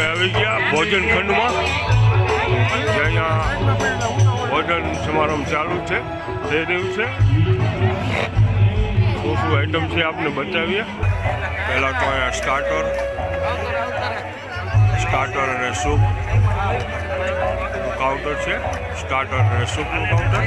આપણે આવી ગયા ભોજન ખંડમાં. અહીંયા ભોજન સમારંભ ચાલુ છે, તે દિવસે શું શું આઈટમ છે આપને બતાવીએ? પહેલાં તો અહીંયા સ્ટાર્ટર સ્ટાર્ટર અને સૂપ કાઉન્ટર છે સ્ટાર્ટર અને સૂપનું કાઉન્ટર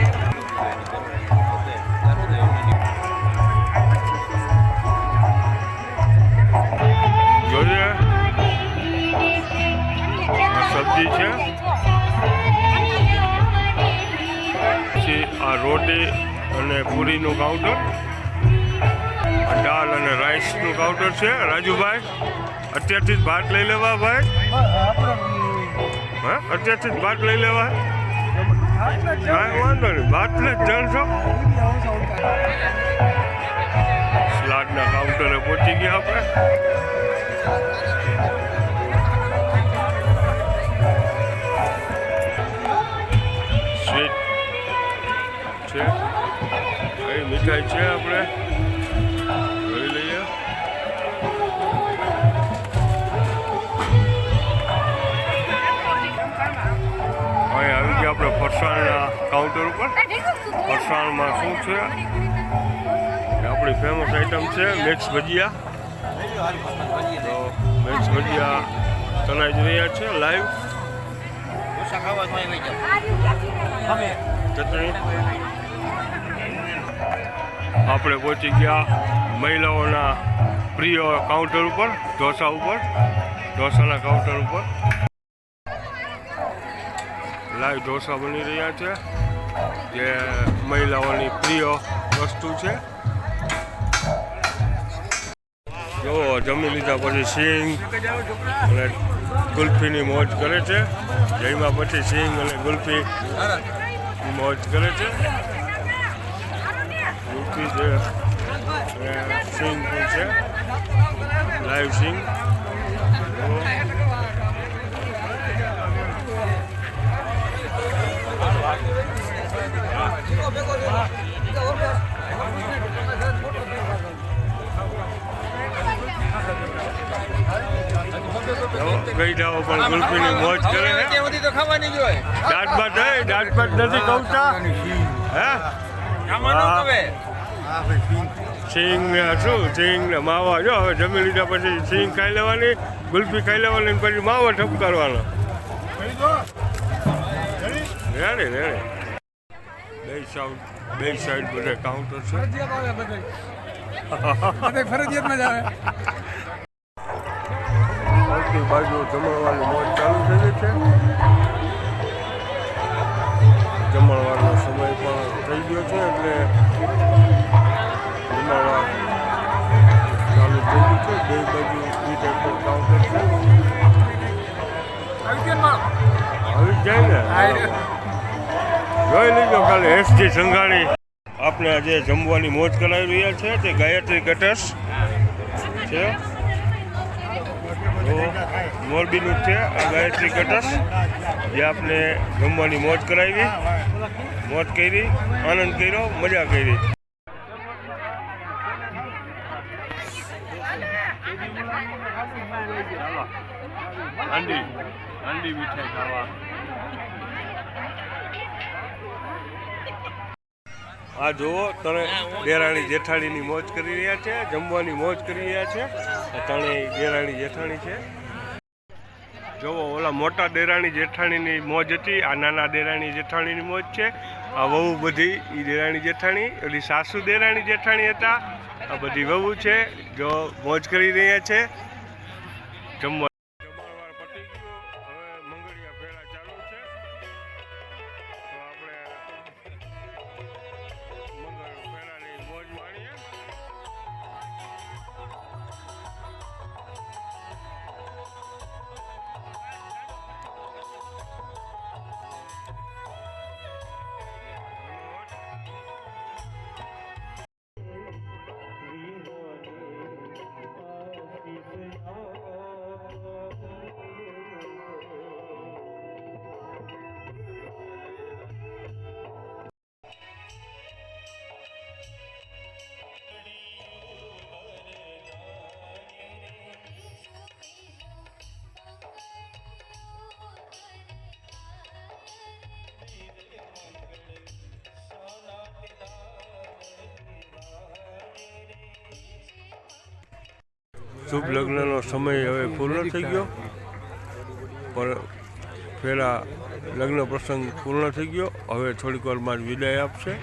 સબ્જી છે. પછી આ રોટી અને પૂરીનું કાઉન્ટર દાળ અને રાઈસનું કાઉન્ટર છે. રાજુભાઈ, અત્યારથી જ ભાત લઈ લેવા ભાઈ. હા, અત્યારથી જ ભાત લઈ લેવા. હા, વાંધો નહીં. ભાતને જ ત્રણસો સ્લાડના કાઉન્ટરે પહોંચી ગયા આપણે. ફરસાણના કાઉન્ટર ઉપર. ફરસાણમાં શું છે? આપણી ફેમસ આઈટમ છે, મિક્સ ભજીયા. તો મિક્સ ભજીયા તનાઈ જ રહ્યા છે લાઈવ આપણે પહોંચી ગયા મહિલાઓના પ્રિય કાઉન્ટર ઉપર, ઢોસા ઉપર. ઢોસાના કાઉન્ટર ઉપર. લાઈવ ઢોસા બની રહ્યા છે, જે મહિલાઓની પ્રિય વસ્તુ છે. જો જમી લીધા પછી સિંગ અને ગુલ્ફીની મોજ કરે છે. જઈમાં પછી સિંગ અને ગુલ્ફી મોજ કરે છે. ગુલ્ફી છે સિંગ પણ છે. લાઈવ સિંગ. જો ગઈ જાઓ પણ ગુલ્ફીની મોજ કરે છે ત્યાં સુધી તો ખાવાની જ હોય. દાંત બાટ હે દાંત બાટ નથી કવતા હે? ખાવાનું હવે સિંગ ને શું? સિંગ ને માવા. જો હવે જમી લીધા પછી સિંગ ખાઈ લેવાની ગુલ્ફી ખાઈ લેવાની પછી પછી માવો ઠપકારવાનો. Ready ready. બે સાઈડ બે સાઈડ બધા કાઉન્ટર છે. ફરજિયાતમાં જ આવે. સૌથી બાજુ જમણવાની મોજ ચાલુ થઈ ગઈ છે. જમણવારનો સમય પણ થઈ ગયો છે એટલે જમણવાર ચાલુ થઈ ગયું છે. બે બાજુ બીજે પણ કાઉન્ટર છે. આવી જાય ને. જોઈ લેજો કાલે એસજી સંઘાણી આપણે આજે જમવાની મોજ કરાવી રહ્યા છે તે ગાયત્રી કટર્સ છે? મોરબીનું છે આ ગાયત્રી કટર્સ જે આપણે જમવાની મોજ કરાવી. મોજ કરી, આનંદ કર્યો, મજા કરી. હાંડી હાંડી મીઠાઈ ખાવા. આ જુઓ તમે દેરાણી જેઠાણીની મોજ કરી રહ્યા છે, જમવાની મોજ કરી રહ્યા છે. ત્રણેય દેરાણી જેઠાણી છે. જુઓ, ઓલા મોટા દેરાણી જેઠાણીની મોજ હતી, આ નાના દેરાણી જેઠાણીની મોજ છે. આ વહુ બધી એ દેરાણી જેઠાણી, ઓલી સાસુ દેરાણી જેઠાણી હતા. આ બધી વહુ છે, જો મોજ કરી રહ્યા છે. જમવા શુભ લગ્નનો સમય હવે પૂર્ણ થઈ ગયો. પણ પહેલાં લગ્ન પ્રસંગ પૂર્ણ થઈ ગયો. હવે થોડીક વારમાં જ વિદાય આપશે.